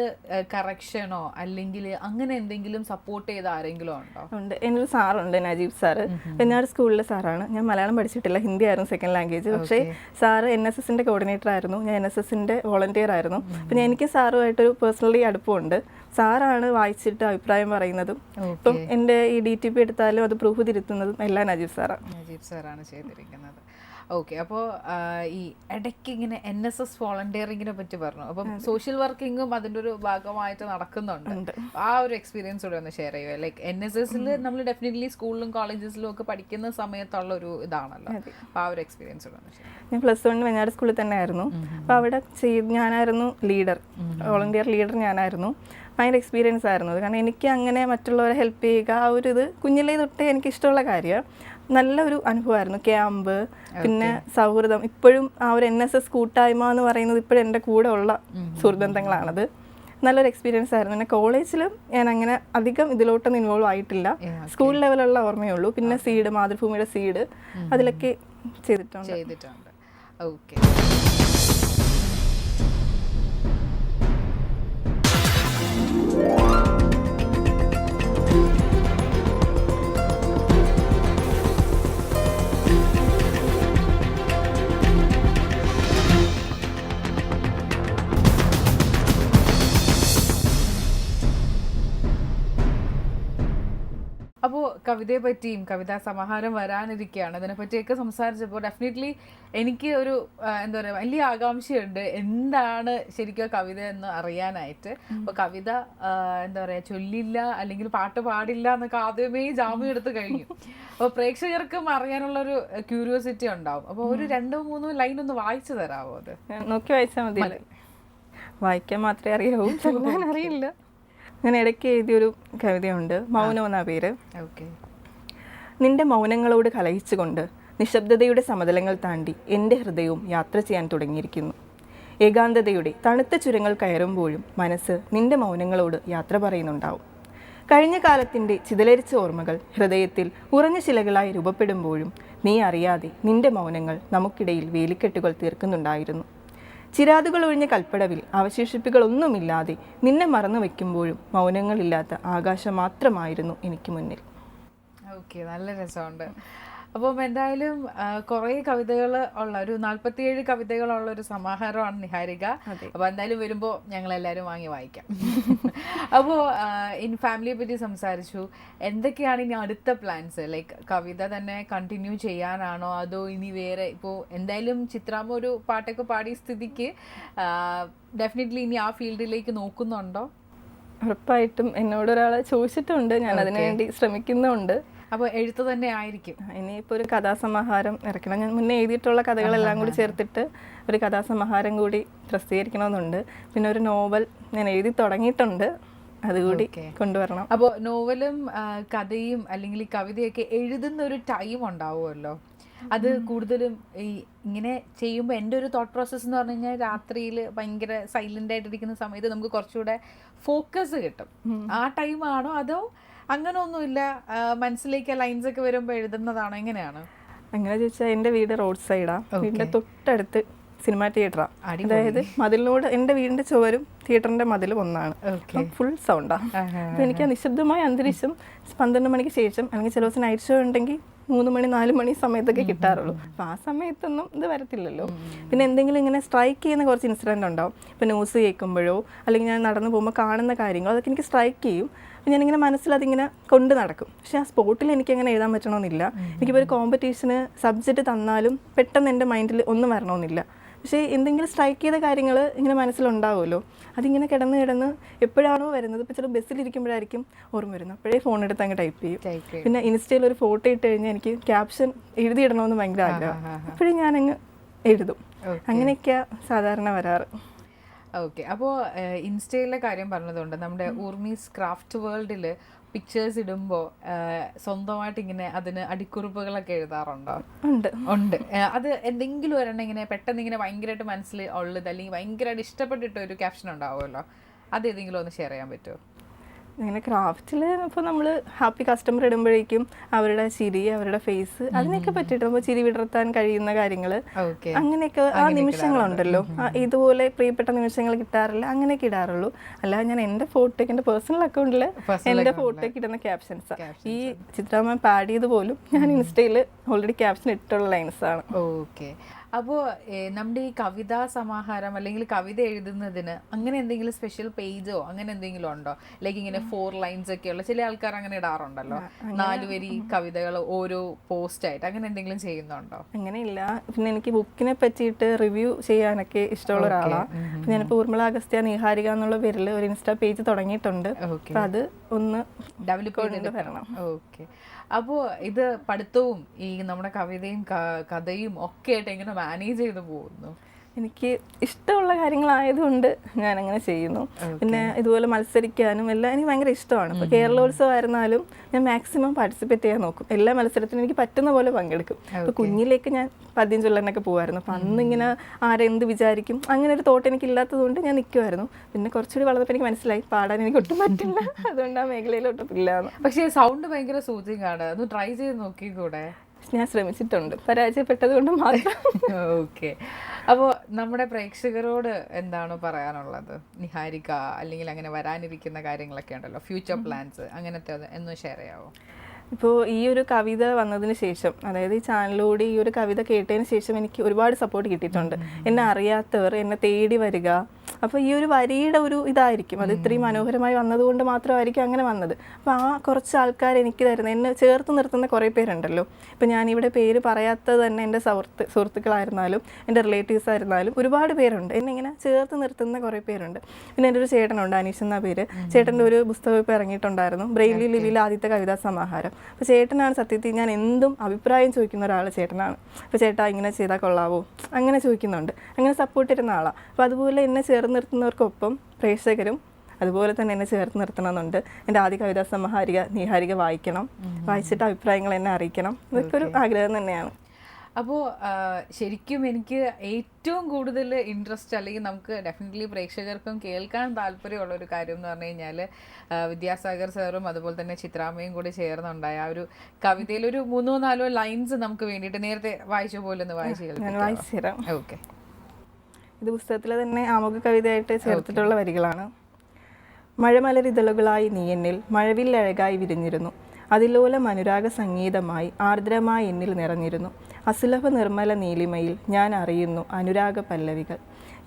കറക്ഷനോ അല്ലെങ്കിൽ അങ്ങനെ എന്തെങ്കിലും സപ്പോർട്ട് ചെയ്ത ആരെങ്കിലും ഉണ്ടോ? ഉണ്ട്. എന്നൊരു സാറുണ്ട് നജീബ് സാറ്. വെഞ്ഞാട് സ്കൂളിലെ സാറാണ്. ഞാൻ മലയാളം പഠിച്ചിട്ടില്ല ഹിന്ദി ആയിരുന്നു സെക്കൻഡ് ലാംഗ്വേജ് പക്ഷേ സാറ് എൻ എസ് എസിന്റെ കോർഡിനേറ്റർ ആയിരുന്നു. ഞാൻ എൻ എസ് എസിന്റെ വോളണ്ടിയർ ആയിരുന്നു. അപ്പം എനിക്ക് സാറുമായിട്ടൊരു പേഴ്സണലി അടുപ്പമുണ്ട്. സാറാണ് വായിച്ചിട്ട് അഭിപ്രായം പറയുന്നതും. ഇപ്പം എന്റെ ഈ ഡി ടി പി എടുത്താലും അത് പ്രൂഫ് തിരുത്തുന്നതും എല്ലാം നജീബ് സാറാണ്. നജീബ് സാറാണ് ചെയ്തിരിക്കുന്നത്. ഓക്കെ അപ്പോൾ ഈ ഇടയ്ക്ക് ഇങ്ങനെ എൻ എസ് എസ് വോളണ്ടിയറിങ്ങിനെ പറ്റി പറഞ്ഞു. അപ്പം സോഷ്യൽ വർക്കിങ്ങും അതിന്റെ ഒരു ഭാഗമായിട്ട് നടക്കുന്നുണ്ട്. ആ ഒരു എക്സ്പീരിയൻസ് കൂടെ ഒന്ന് ഷെയർ ചെയ്യുക ലൈക്ക് എൻ എസ് എസിൽ നമ്മൾ ഡെഫിനറ്റ്ലി സ്കൂളിലും കോളേജസിലും ഒക്കെ പഠിക്കുന്ന സമയത്തുള്ള ഒരു ഇതാണല്ലോ. അപ്പോൾ ആ ഒരു എക്സ്പീരിയൻസ് കൂടെ ഒന്ന് ഷെയർ ഞാൻ പ്ലസ് വൺ വയനാട് സ്കൂളിൽ തന്നെ ആയിരുന്നു അപ്പോൾ അവിടെ ചെയ്ത് ഞാനായിരുന്നു ലീഡർ വോളണ്ടിയർ ലീഡർ ഞാനായിരുന്നു. ഭയങ്കര എക്സ്പീരിയൻസ് ആയിരുന്നു. അത് കാരണം എനിക്ക് അങ്ങനെ മറ്റുള്ളവരെ ഹെൽപ്പ് ചെയ്യുക ആ ഒരു ഇത് കുഞ്ഞിലേ തൊട്ടേ എനിക്ക് ഇഷ്ടമുള്ള കാര്യമാണ് നല്ലൊരു അനുഭവമായിരുന്നു. ക്യാമ്പ് പിന്നെ സൗഹൃദം. ഇപ്പോഴും ആ ഒരു എൻ എസ് എസ് കൂട്ടായ്മ എന്ന് പറയുന്നത് ഇപ്പോഴും എന്റെ കൂടെ ഉള്ള സുഹൃബന്ധങ്ങളാണത്. നല്ലൊരു എക്സ്പീരിയൻസ് ആയിരുന്നു. പിന്നെ കോളേജിലും ഞാൻ അങ്ങനെ അധികം ഇതിലോട്ടൊന്നും ഇൻവോൾവ് ആയിട്ടില്ല. സ്കൂൾ ലെവലുള്ള ഓർമ്മയേ ഉള്ളൂ പിന്നെ സീഡ് മാതൃഭൂമിയുടെ സീഡ് അതിലൊക്കെ ചെയ്തിട്ടുണ്ട്. ചെയ്തിട്ടുണ്ട്. ഓക്കെ അപ്പോൾ കവിതയെ പറ്റിയും കവിതാ സമാഹാരം വരാനിരിക്കുകയാണ്. അതിനെപ്പറ്റിയൊക്കെ സംസാരിച്ചപ്പോൾ ഡെഫിനറ്റ്ലി എനിക്ക് ഒരു എന്താ പറയുക വലിയ ആകാംക്ഷയുണ്ട്. എന്താണ് ശരിക്കും കവിത എന്ന് അറിയാനായിട്ട്. അപ്പോൾ കവിത എന്താ പറയുക ചൊല്ലില്ല അല്ലെങ്കിൽ പാട്ട് പാടില്ല എന്നൊക്കെ ആദ്യമേ ജാമ്യം എടുത്ത് കഴിഞ്ഞു. അപ്പോൾ പ്രേക്ഷകർക്കും അറിയാനുള്ളൊരു ക്യൂരിയോസിറ്റി ഉണ്ടാവും. അപ്പോൾ ഒരു രണ്ടോ മൂന്നോ ലൈൻ ഒന്ന് വായിച്ചു തരാമോ അത്? നോക്കി വായിച്ചാൽ മതി. വായിക്കാൻ മാത്രമേ അറിയാവൂ. <laughs> അറിയില്ല. ഞാൻ ഇടയ്ക്ക് എഴുതിയൊരു കവിതയുണ്ട്. മൗനം എന്നാ പേര്. ഓക്കെ നിന്റെ മൗനങ്ങളോട് കലഹിച്ചുകൊണ്ട് നിശബ്ദതയുടെ സമതലങ്ങൾ താണ്ടി എന്റെ ഹൃദയവും യാത്ര ചെയ്യാൻ തുടങ്ങിയിരിക്കുന്നു. ഏകാന്തതയുടെ തണുത്ത ചുരങ്ങൾ കയറുമ്പോഴും മനസ്സ് നിന്റെ മൗനങ്ങളോട് യാത്ര പറയുന്നുണ്ടാവും. കഴിഞ്ഞ കാലത്തിന്റെ ചിതലരിച്ച ഓർമ്മകൾ ഹൃദയത്തിൽ ഉറഞ്ഞ ശിലകളായി രൂപപ്പെടുമ്പോഴും നീ അറിയാതെ നിന്റെ മൗനങ്ങൾ നമുക്കിടയിൽ വേലിക്കെട്ടുകൾ തീർക്കുന്നുണ്ടായിരുന്നു. ചിരാതുകൾ ഒഴിഞ്ഞ കൽപ്പടവിൽ അവശേഷിപ്പുകളൊന്നുമില്ലാതെ നിന്നെ മറന്നു വയ്ക്കുമ്പോഴും മൗനങ്ങളില്ലാത്ത ആകാശം മാത്രമായിരുന്നു എനിക്ക് മുന്നിൽ. ഓക്കെ നല്ല രസമുണ്ട്. അപ്പം എന്തായാലും കുറേ കവിതകൾ ഉള്ള ഒരു നാല്പത്തിയേഴ് കവിതകളുള്ള ഒരു സമാഹാരമാണ് നിഹാരിക. അപ്പോൾ എന്തായാലും വരുമ്പോൾ ഞങ്ങൾ എല്ലാവരും വാങ്ങി വായിക്കാം. <laughs> അപ്പോൾ ഇൻ ഫാമിലിയെ പറ്റി സംസാരിച്ചു. എന്തൊക്കെയാണ് ഇനി അടുത്ത പ്ലാൻസ്? ലൈക്ക് കവിത തന്നെ കണ്ടിന്യൂ ചെയ്യാനാണോ? അതോ ഇനി വേറെ ഇപ്പോൾ എന്തായാലും ചിത്രാമ്മ ഒരു പാട്ടൊക്കെ പാടിയ സ്ഥിതിക്ക് ഡെഫിനറ്റ്ലി ഇനി ആ ഫീൽഡിലേക്ക് നോക്കുന്നുണ്ടോ? ഉറപ്പായിട്ടും എന്നോട് ഒരാളെ ചോദിച്ചിട്ടുണ്ട്. ഞാൻ അതിനുവേണ്ടി ശ്രമിക്കുന്നുണ്ട്. അപ്പോൾ എഴുത്ത് തന്നെ ആയിരിക്കും. ഇനിയിപ്പോൾ ഒരു കഥാസമാഹാരം ഇറക്കണം. ഞാൻ മുന്നേ എഴുതിയിട്ടുള്ള കഥകളെല്ലാം കൂടി ചേർത്തിട്ട് ഒരു കഥാസമാഹാരം കൂടി പ്രസിദ്ധീകരിക്കണമെന്നുണ്ട്. പിന്നെ ഒരു നോവൽ ഞാൻ എഴുതി തുടങ്ങിയിട്ടുണ്ട്. അതുകൂടി കൊണ്ടുവരണം. അപ്പോൾ നോവലും കഥയും അല്ലെങ്കിൽ ഈ കവിതയൊക്കെ എഴുതുന്ന ഒരു ടൈം ഉണ്ടാവുമല്ലോ. അത് കൂടുതലും ഈ ഇങ്ങനെ ചെയ്യുമ്പോൾ എന്റെ ഒരു തോട്ട് പ്രോസസ്സ് എന്ന് പറഞ്ഞു കഴിഞ്ഞാൽ രാത്രിയിൽ ഭയങ്കര സൈലന്റ് ആയിട്ടിരിക്കുന്ന സമയത്ത് നമുക്ക് കുറച്ചുകൂടെ ഫോക്കസ് കിട്ടും. ആ ടൈമാണോ അതോ അങ്ങനെ ഒന്നുമില്ല മനസ്സിലേക്ക് ലൈൻസ് ഒക്കെ വരുമ്പോൾ എഴുതുന്നതാണോ? എങ്ങനെയാണ്? അങ്ങനെ ചോദിച്ചാൽ എന്റെ വീട് റോഡ് സൈഡാണ് വീടിന്റെ തൊട്ടടുത്ത് സിനിമാ തിയേറ്ററാണ് അതായത് മതിലിനോട് എന്റെ വീടിന്റെ ചുവരും തിയേറ്ററിന്റെ മതിലും ഒന്നാണ്. ഫുൾ സൗണ്ടാണ് അപ്പോൾ എനിക്ക് നിശബ്ദമായ അന്തരീക്ഷം പന്ത്രണ്ട് മണിക്ക് ശേഷം അല്ലെങ്കിൽ ചില ദിവസം നൈറ്റ് ഷോ ഉണ്ടെങ്കിൽ മൂന്ന് മണി നാല് മണി സമയത്തൊക്കെ കിട്ടാറുള്ളൂ. അപ്പോൾ ആ സമയത്തൊന്നും ഇത് വരത്തില്ലല്ലോ. പിന്നെ എന്തെങ്കിലും ഇങ്ങനെ സ്ട്രൈക്ക് ചെയ്യുന്ന കുറച്ച് ഇൻസിഡന്റ് ഉണ്ടാവും. ഇപ്പോൾ ന്യൂസ് കേൾക്കുമ്പോഴോ അല്ലെങ്കിൽ ഞാൻ നടന്നു പോകുമ്പോൾ കാണുന്ന കാര്യങ്ങളോ അതൊക്കെ എനിക്ക് സ്ട്രൈക്ക് ചെയ്യും. അപ്പോൾ ഞാനിങ്ങനെ മനസ്സിൽ അതിങ്ങനെ കൊണ്ട് നടക്കും. പക്ഷേ ആ സ്പോട്ടിൽ എനിക്ക് അങ്ങനെ എഴുതാൻ പറ്റണമെന്നില്ല. എനിക്കിപ്പോൾ ഒരു കോമ്പറ്റീഷന് സബ്ജക്റ്റ് തന്നാലും പെട്ടെന്ന് എന്റെ മൈൻഡിൽ ഒന്നും വരണമെന്നില്ല. പക്ഷേ എന്തെങ്കിലും സ്ട്രൈക്ക് ചെയ്ത കാര്യങ്ങൾ ഇങ്ങനെ മനസ്സിലുണ്ടാവുമല്ലോ. അതിങ്ങനെ കിടന്ന് കിടന്ന് എപ്പോഴാണോ വരുന്നത്. ഇപ്പോൾ ചില ബസ്സിലിരിക്കുമ്പോഴായിരിക്കും ഓർമ്മ വരുന്നത്. അപ്പോഴേ ഫോൺ എടുത്ത് അങ്ങ് ടൈപ്പ് ചെയ്യും. പിന്നെ ഇൻസ്റ്റയിൽ ഒരു ഫോട്ടോ ഇട്ട് കഴിഞ്ഞാൽ എനിക്ക് ക്യാപ്ഷൻ എഴുതിയിടണമെന്ന് ഭയങ്കര ആഗ്രഹം. അപ്പോഴും ഞാനങ്ങ് എഴുതും. അങ്ങനെയൊക്കെയാണ് സാധാരണ വരാറ്. ഓക്കെ അപ്പോൾ ഇൻസ്റ്റയിലെ കാര്യം പറഞ്ഞതുകൊണ്ട് നമ്മുടെ ഊർമീസ് ക്രാഫ്റ്റ് വേൾഡിൽ പിക്ചേഴ്സ് ഇടുമ്പോൾ സ്വന്തമായിട്ട് ഇങ്ങനെ അതിന് അടിക്കുറിപ്പുകളൊക്കെ എഴുതാറുണ്ടോ? ഉണ്ട്. ഉണ്ട്. അത് എന്തെങ്കിലും ഒരെണ്ണം ഇങ്ങനെ പെട്ടെന്ന് ഇങ്ങനെ ഭയങ്കരമായിട്ട് മനസ്സിൽ ഉള്ളത് അല്ലെങ്കിൽ ഭയങ്കരമായിട്ട് ഇഷ്ടപ്പെട്ടിട്ട് ഒരു ക്യാപ്ഷൻ ഉണ്ടാവുമല്ലോ അത് ഏതെങ്കിലും ഒന്ന് ഷെയർ ചെയ്യാൻ പറ്റുമോ? അങ്ങനെ ക്രാഫ്റ്റിൽ ഇപ്പോൾ നമ്മൾ ഹാപ്പി കസ്റ്റമർ ഇടുമ്പോഴേക്കും അവരുടെ ചിരി അവരുടെ ഫേസ് അതിനെയൊക്കെ പറ്റിയിട്ട് നമ്മൾ ചിരി വിടർത്താൻ കഴിയുന്ന കാര്യങ്ങൾ അങ്ങനെയൊക്കെ ആ നിമിഷങ്ങളുണ്ടല്ലോ. ഇതുപോലെ പ്രിയപ്പെട്ട നിമിഷങ്ങൾ കിട്ടാറില്ല അങ്ങനെയൊക്കെ ഇടാറുള്ളൂ. അല്ലാതെ ഞാൻ എന്റെ ഫോട്ടോയ്ക്ക് എന്റെ പേഴ്സണൽ അക്കൗണ്ടിൽ എന്റെ ഫോട്ടോയ്ക്ക് ഇടുന്ന ക്യാപ്ഷൻസ് ഈ ചിത്രാമ്മ പാടിയത് പോലും ഞാൻ ഇൻസ്റ്റയിൽ ഓൾറെഡി ക്യാപ്ഷൻ ഇട്ടുള്ള ലൈൻസ് ആണ്. ഓക്കെ. അപ്പോൾ നമ്മുടെ ഈ കവിതാ സമാഹാരം അല്ലെങ്കിൽ കവിത എഴുതുന്നതിന് അങ്ങനെ എന്തെങ്കിലും സ്പെഷ്യൽ പേജോ അങ്ങനെ എന്തെങ്കിലും ഉണ്ടോ? ലൈക്ക് ഇങ്ങനെ ഫോർ ലൈൻസ് ഒക്കെ ഉള്ള ചില ആൾക്കാർ അങ്ങനെ ഇടാറുണ്ടല്ലോ. നാല് വരി കവിതകൾ ഓരോ പോസ്റ്റ് ആയിട്ട് അങ്ങനെ എന്തെങ്കിലും ചെയ്യുന്നുണ്ടോ? അങ്ങനെ ഇല്ല പിന്നെ എനിക്ക് ബുക്കിനെ പറ്റിയിട്ട് റിവ്യൂ ചെയ്യാനൊക്കെ ഇഷ്ടമുള്ള ഒരാളാണ് ഞാൻ ഞാനിപ്പോൾ ഊർമിള അഗസ്ത്യ നിഹാരിക എന്നുള്ള പേരിൽ ഒരു ഇൻസ്റ്റാ പേജ് തുടങ്ങിയിട്ടുണ്ട്. അത് ഒന്ന് ഡെവലപ്പ് ചെയ്തിട്ട് വരണം. ഓക്കെ അപ്പോൾ ഇത് പഠിത്തവും ഈ നമ്മുടെ കവിതയും കഥയും ഒക്കെ ആയിട്ട് എങ്ങനെ മാനേജ് ചെയ്ത് പോകുന്നു? എനിക്ക് ഇഷ്ടമുള്ള കാര്യങ്ങളായതുകൊണ്ട് ഞാൻ അങ്ങനെ ചെയ്യുന്നു പിന്നെ ഇതുപോലെ മത്സരിക്കാനും എല്ലാം എനിക്ക് ഭയങ്കര ഇഷ്ടമാണ്. ഇപ്പോൾ കേരളോത്സവം ആയിരുന്നാലും ഞാൻ മാക്സിമം പാർട്ടിസിപ്പേറ്റ് ചെയ്യാൻ നോക്കും. എല്ലാ മത്സരത്തിനും എനിക്ക് പറ്റുന്ന പോലെ പങ്കെടുക്കും. ഇപ്പോൾ കുഞ്ഞിലേക്ക് ഞാൻ പദ്യം ചൊല്ലാനൊക്കെ പോകുമായിരുന്നു അപ്പം അന്ന് ഇങ്ങനെ ആരെന്ത് വിചാരിക്കും അങ്ങനെ ഒരു തോട്ട് എനിക്ക് ഇല്ലാത്തതുകൊണ്ട് ഞാൻ നിൽക്കുമായിരുന്നു പിന്നെ കുറച്ചുകൂടി വളർന്നപ്പോൾ എനിക്ക് മനസ്സിലായി പാടാൻ എനിക്ക് ഒട്ടും പറ്റില്ല. <laughs> അതുകൊണ്ട് ആ മേഖലയിലോട്ടൊട്ടില്ല ഇല്ല പക്ഷേ സൗണ്ട് ഭയങ്കര സൂചിങ്ങാണ് ഒന്ന് ട്രൈ ചെയ്ത് നോക്കിക്കൂടെ? ഞാൻ ശ്രമിച്ചിട്ടുണ്ട്. പരാജയപ്പെട്ടത് കൊണ്ട് മാത്രം. ഓക്കെ. അപ്പോൾ നമ്മുടെ പ്രേക്ഷകരോട് എന്താണ് പറയാനുള്ളത്? നിഹാരിക അല്ലെങ്കിൽ അങ്ങനെ വരാനിരിക്കുന്ന കാര്യങ്ങളൊക്കെ ഉണ്ടല്ലോ. ഫ്യൂച്ചർ പ്ലാൻസ് അങ്ങനത്തെ ഒന്ന് ഒന്ന് ഷെയർ ചെയ്യാവോ? ഇപ്പോൾ ഈ ഒരു കവിത വന്നതിന് ശേഷം അതായത് ഈ ചാനലിലൂടെ ഈ ഒരു കവിത കേട്ടതിന് ശേഷം എനിക്ക് ഒരുപാട് സപ്പോർട്ട് കിട്ടിയിട്ടുണ്ട്. എന്നെ അറിയാത്തവർ എന്നെ തേടി വരിക അപ്പോൾ ഈ ഒരു വരിയുടെ ഒരു ഇതായിരിക്കും. അത് ഇത്രയും മനോഹരമായി വന്നതുകൊണ്ട് മാത്രമായിരിക്കും അങ്ങനെ വന്നത്. അപ്പോൾ ആ കുറച്ച് ആൾക്കാർ എനിക്ക് തരുന്ന എന്നെ ചേർത്ത് നിർത്തുന്ന കുറേ പേരുണ്ടല്ലോ. ഇപ്പോൾ ഞാനിവിടെ പേര് പറയാത്തത് തന്നെ എന്റെ സുഹൃത്ത് സുഹൃത്തുക്കളായിരുന്നാലും എന്റെ റിലേറ്റീവ്സ് ആയിരുന്നാലും ഒരുപാട് പേരുണ്ട്. എന്നെ ഇങ്ങനെ ചേർത്ത് നിർത്തുന്ന കുറേ പേരുണ്ട്. പിന്നെ എന്റെ ഒരു ചേട്ടനുണ്ട് അനീഷ് എന്ന പേര്. ചേട്ടന്റെ ഒരു പുസ്തകം ഇപ്പോൾ ഇറങ്ങിയിട്ടുണ്ടായിരുന്നു. ബ്രെയിലി ലിലിയിലെ ആദ്യത്തെ കവിതാ സമാഹാരം. അപ്പോൾ ചേട്ടനാണ് സത്യത്തിൽ ഞാൻ എന്തും അഭിപ്രായം ചോദിക്കുന്ന ഒരാൾ ചേട്ടനാണ്. അപ്പോൾ ചേട്ടാ ഇങ്ങനെ ചെയ്താൽ കൊള്ളാവോ? അങ്ങനെ ചോദിക്കുന്നുണ്ട്. അങ്ങനെ സപ്പോർട്ട് ചെയ്യുന്ന ആളാണ് അപ്പോൾ അതുപോലെ എന്നെ ചേർന്ന് നിർത്തുന്നവർക്കൊപ്പം പ്രേക്ഷകരും അതുപോലെ തന്നെ എന്നെ ചേർത്ത് നിർത്തണമെന്നുണ്ട്. എന്റെ ആദ്യ കവിതാ സമാഹാരിക നീഹാരിക വായിക്കണം. വായിച്ചിട്ട് അഭിപ്രായങ്ങൾ എന്നെ അറിയിക്കണം. ഇതൊക്കെ ഒരു ആഗ്രഹം തന്നെയാണ്. അപ്പോൾ ശരിക്കും എനിക്ക് ഏറ്റവും കൂടുതൽ ഇൻട്രസ്റ്റ് അല്ലെങ്കിൽ നമുക്ക് ഡെഫിനറ്റ്ലി പ്രേക്ഷകർക്കും കേൾക്കാൻ താല്പര്യമുള്ള ഒരു കാര്യം എന്ന് പറഞ്ഞു കഴിഞ്ഞാൽ വിദ്യാസാഗർ സാറും അതുപോലെ തന്നെ ചിത്രാമ്മയും കൂടി ചേർന്നുണ്ടായ ആ ഒരു കവിതയിൽ ഒരു മൂന്നോ നാലോ ലൈൻസ് നമുക്ക് വേണ്ടിയിട്ട് നേരത്തെ വായിച്ച പോലെ ഒന്ന് വായിച്ച് കേൾക്കാം ഓക്കെ. ഇത് പുസ്തകത്തിലെ തന്നെ ആമുഖ കവിതയായിട്ട് ചേർത്തിട്ടുള്ള വരികളാണ്. മഴമലരിതളുകളായി നീ എന്നിൽ മഴവിൽ അഴകായി വിരിഞ്ഞിരുന്നു. അതിലോല മനുരാഗ സംഗീതമായി ആർദ്രമായി എന്നിൽ നിറഞ്ഞിരുന്നു. അസുലഭ നിർമ്മല നീലിമയിൽ ഞാൻ അറിയുന്നു അനുരാഗ പല്ലവികൾ.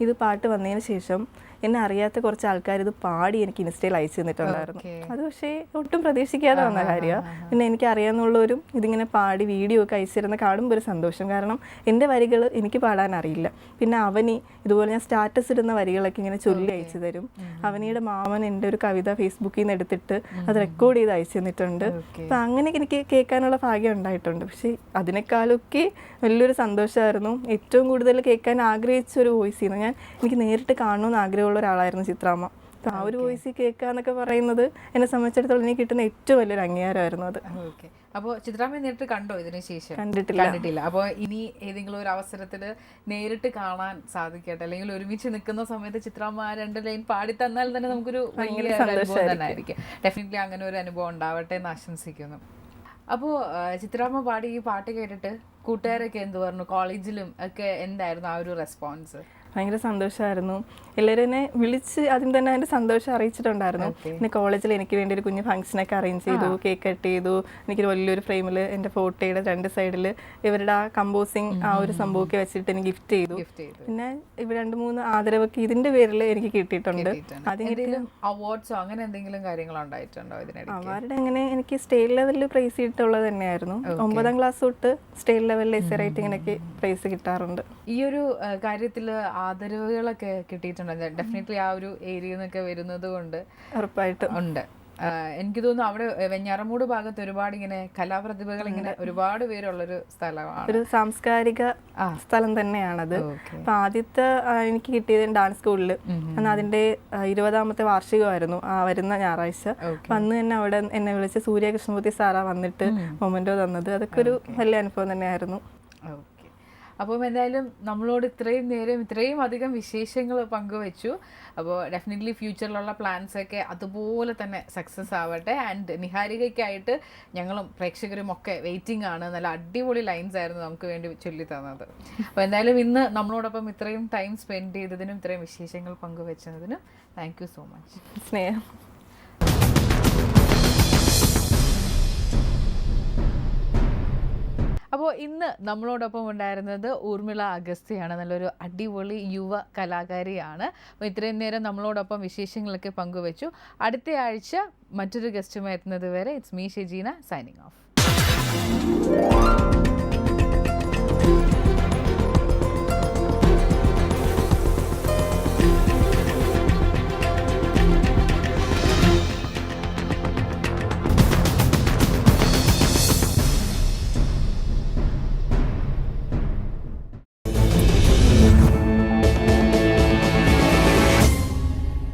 ഇത് പാട്ട് വന്നതിന് ശേഷം എന്നെ അറിയാത്ത കുറച്ച് ആൾക്കാർ ഇത് പാടി എനിക്ക് ഇൻസ്റ്റയിൽ അയച്ചു തന്നിട്ടുണ്ടായിരുന്നു. അത് പക്ഷേ ഒട്ടും പ്രതീക്ഷിക്കാതെ വന്ന കാര്യമാണ് പിന്നെ എനിക്ക് അറിയാവുന്നുള്ളവരും ഇതിങ്ങനെ പാടി വീഡിയോ ഒക്കെ അയച്ചിരുന്ന കാണുമ്പോൾ ഒരു സന്തോഷം. കാരണം എന്റെ വരികൾ എനിക്ക് പാടാൻ അറിയില്ല. പിന്നെ അവനി ഇതുപോലെ ഞാൻ സ്റ്റാറ്റസ് ഇടുന്ന വരികളൊക്കെ ഇങ്ങനെ ചൊല്ലി അയച്ചു തരും. അവനിയുടെ മാമൻ എന്റെ ഒരു കവിത ഫേസ്ബുക്കിൽ നിന്ന് എടുത്തിട്ട് അത് റെക്കോർഡ് ചെയ്ത് അയച്ചു തന്നിട്ടുണ്ട്. അപ്പം അങ്ങനെ എനിക്ക് കേൾക്കാനുള്ള ഭാഗ്യം ഉണ്ടായിട്ടുണ്ട്. പക്ഷേ അതിനേക്കാളൊക്കെ വലിയൊരു സന്തോഷമായിരുന്നു ഏറ്റവും കൂടുതൽ കേൾക്കാൻ ആഗ്രഹിച്ച ഒരു വോയിസ് ചെയ്യുന്നു ഞാൻ എനിക്ക് നേരിട്ട് കാണണമെന്ന് ആഗ്രഹമുള്ള ഒരാളായിരുന്നു ചിത്രാമ്മ. അപ്പം ആ ഒരു വോയിസ് കേൾക്കുക എന്നൊക്കെ പറയുന്നത് എന്നെ സംബന്ധിച്ചിടത്തോളം എനിക്ക് കിട്ടുന്ന ഏറ്റവും വലിയൊരു അംഗീകാരമായിരുന്നു അത്. ഓക്കെ അപ്പോൾ ചിത്രാമ്മയെ നേരിട്ട് കണ്ടോ ഇതിനു ശേഷം കണ്ടിട്ടില്ല. കണ്ടിട്ടില്ല. അപ്പോൾ ഇനി ഏതെങ്കിലും ഒരു അവസരത്തിൽ നേരിട്ട് കാണാൻ സാധിക്കട്ടെ? അല്ലെങ്കിൽ ഒരുമിച്ച് നിൽക്കുന്ന സമയത്ത് ചിത്രാമ്മ ആ രണ്ട് ലൈൻ പാടി തന്നാൽ തന്നെ നമുക്കൊരു വലിയ അനുഭവം തന്നെ ആയിരിക്കും ഡെഫിനറ്റ്ലി അങ്ങനെ ഒരു അനുഭവം ഉണ്ടാവട്ടെ എന്ന് ആശംസിക്കുന്നു. അപ്പോൾ ചിത്രാമ്മ പാടി ഈ പാട്ട് കേട്ടിട്ട് കൂട്ടുകാരൊക്കെ എന്ത് പറഞ്ഞു? കോളേജിലും ഒക്കെ എന്തായിരുന്നു ആ ഒരു റെസ്പോൺസ് ഭയങ്കര സന്തോഷമായിരുന്നു എല്ലാവരും എന്നെ വിളിച്ച് ആദ്യം തന്നെ അതിന്റെ സന്തോഷം അറിയിച്ചിട്ടുണ്ടായിരുന്നു. പിന്നെ കോളേജിൽ എനിക്ക് വേണ്ടി ഒരു കുഞ്ഞ് ഫംഗ്ഷനൊക്കെ അറേഞ്ച് ചെയ്തു കേക്ക് കട്ട് ചെയ്തു. എനിക്ക് വലിയൊരു ഫ്രെയിമിൽ എന്റെ ഫോട്ടോയുടെ രണ്ട് സൈഡിൽ ഇവരുടെ ആ കമ്പോസിങ് ആ ഒരു സംഭവമൊക്കെ വെച്ചിട്ട് എനിക്ക് ഗിഫ്റ്റ് ചെയ്തു. പിന്നെ ഇവ രണ്ട് മൂന്ന് ആദരവൊക്കെ ഇതിന്റെ പേരിൽ എനിക്ക് കിട്ടിയിട്ടുണ്ട്. അവാർഡ്സോ അങ്ങനെ എന്തെങ്കിലും കാര്യങ്ങളുണ്ടായിട്ടുണ്ടോ അവരുടെ അങ്ങനെ എനിക്ക് സ്റ്റേറ്റ് ലെവലിൽ പ്രൈസ് കിട്ടുള്ളത് തന്നെയായിരുന്നു. ഒമ്പതാം ക്ലാസ് തൊട്ട് സ്റ്റേറ്റ് ലെവലിൽ എസ് റൈറ്റിങ്ങിനൊക്കെ പ്രൈസ് കിട്ടാറുണ്ട്. ഈ ഒരു കാര്യത്തിൽ ആദരവുകളൊക്കെ കിട്ടിയിട്ടുണ്ട്. ഡെഫിനറ്റ്ലി ആ ഒരു ഏരിയ നിന്നൊക്കെ വരുന്നത് കൊണ്ട് ഉറപ്പായിട്ടും. ഉണ്ട്. എനിക്ക് തോന്നുന്നു അവിടെ വെഞ്ഞാറമൂട് ഭാഗത്ത് ഒരുപാട് ഇങ്ങനെ കലാപ്രതിഭകൾ ഇങ്ങനെ ഒരുപാട് പേരുള്ളൊരു സ്ഥലമാണ്. ഒരു സാംസ്കാരിക സ്ഥലം തന്നെയാണത്. അപ്പൊ ആദ്യത്തെ എനിക്ക് കിട്ടിയത് ഡാൻസ് സ്കൂളിൽ അന്ന് അതിന്റെ ഇരുപതാമത്തെ വാർഷികമായിരുന്നു ആ വരുന്ന ഞായറാഴ്ച. അപ്പൊ അന്ന് തന്നെ അവിടെ എന്നെ വിളിച്ച് സൂര്യ കൃഷ്ണമൂർത്തി സാറാ വന്നിട്ട് മൊമെന്റോ തന്നത്. അതൊക്കെ ഒരു വലിയ അനുഭവം തന്നെയായിരുന്നു. ഓക്കെ. അപ്പം എന്തായാലും നമ്മളോട് ഇത്രയും നേരം ഇത്രയും അധികം വിശേഷങ്ങൾ പങ്കുവെച്ചു. അപ്പോൾ ഡെഫിനറ്റ്ലി ഫ്യൂച്ചറിലുള്ള പ്ലാൻസൊക്കെ അതുപോലെ തന്നെ സക്സസ് ആവട്ടെ. ആൻഡ് നിഹാരികയ്ക്കായിട്ട് ഞങ്ങളും പ്രേക്ഷകരും ഒക്കെ വെയിറ്റിംഗ് ആണ്. നല്ല അടിപൊളി ലൈൻസ് ആയിരുന്നു നമുക്ക് വേണ്ടി ചൊല്ലി തന്നത്. അപ്പോൾ എന്തായാലും ഇന്ന് നമ്മളോടൊപ്പം ഇത്രയും ടൈം സ്പെൻഡ് ചെയ്തതിനും ഇത്രയും വിശേഷങ്ങൾ പങ്കുവെച്ചതിനും താങ്ക് സോ മച്ച് സ്നേഹം. അപ്പോൾ ഇന്ന് നമ്മളോടൊപ്പം ഉണ്ടായിരുന്നത് ഊർമിള അഗസ്തിയാണ് നല്ലൊരു അടിപൊളി യുവ കലാകാരിയാണ്. അപ്പോൾ ഇത്രയും നേരം നമ്മളോടൊപ്പം വിശേഷങ്ങളൊക്കെ പങ്കുവച്ചു. അടുത്ത ആഴ്ച മറ്റൊരു ഗസ്റ്റുമായി എത്തുന്നത് വരെ it's me Shejeena signing off.